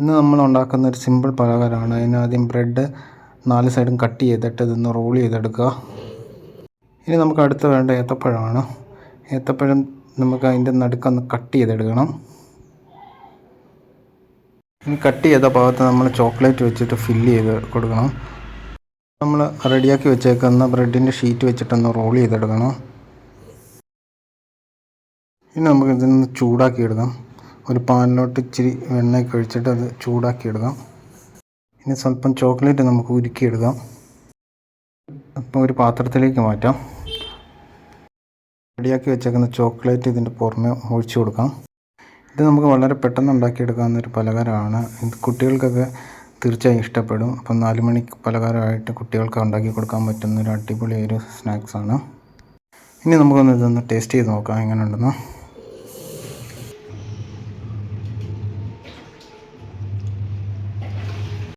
ഇന്ന് നമ്മൾ ഉണ്ടാക്കുന്ന ഒരു സിമ്പിൾ പലഹാരമാണ്. അതിനാദ്യം ബ്രെഡ് നാല് സൈഡും കട്ട് ചെയ്തിട്ട് ഇതൊന്ന് റോൾ ചെയ്തെടുക്കുക. ഇനി നമുക്ക് അടുത്ത് വേണ്ട ഏത്തപ്പഴമാണ്. ഏത്തപ്പഴം നമുക്ക് അതിന്റെ നടുക്കൊന്ന് കട്ട് ചെയ്തെടുക്കണം. ഇനി കട്ട് ചെയ്ത ഭാഗത്ത് നമ്മൾ ചോക്ലേറ്റ് വെച്ചിട്ട് ഫില്ല് ചെയ്ത് കൊടുക്കണം. നമ്മൾ റെഡിയാക്കി വെച്ചേക്കുന്ന ബ്രെഡിന്റെ ഷീറ്റ് വെച്ചിട്ടൊന്ന് റോൾ ചെയ്തെടുക്കണം. ഇനി നമുക്ക് ഇതൊന്ന് ചൂടാക്കി എടുക്കാം. ഒരു പാനിലോട്ട് ഇച്ചിരി വെണ്ണയൊക്കെ ഒഴിച്ചിട്ട് അത് ചൂടാക്കി എടുക്കാം ഇനി സ്വല്പം ചോക്ലേറ്റ് നമുക്ക് ഉരുക്കിയെടുക്കാം. അപ്പോൾ ഒരു പാത്രത്തിലേക്ക് മാറ്റാം. റെഡിയാക്കി വെച്ചേക്കുന്ന ചോക്ലേറ്റ് ഇതിന്റെ പുറമെ ഒഴിച്ചു കൊടുക്കാം. ഇത് നമുക്ക് വളരെ പെട്ടെന്ന് ഉണ്ടാക്കിയെടുക്കാവുന്ന ഒരു പലഹാരമാണ്. ഇത് കുട്ടികൾക്കൊക്കെ തീർച്ചയായും ഇഷ്ടപ്പെടും. അപ്പം നാല് മണി പലഹാരമായിട്ട് കുട്ടികൾക്ക് ഉണ്ടാക്കി കൊടുക്കാൻ പറ്റുന്ന ഒരു അടിപൊളി ഒരു സ്നാക്സാണ്. ഇനി നമുക്കൊന്ന് ഇതൊന്ന് ടേസ്റ്റ് ചെയ്ത് നോക്കാം എങ്ങനെ ഉണ്ടെന്ന്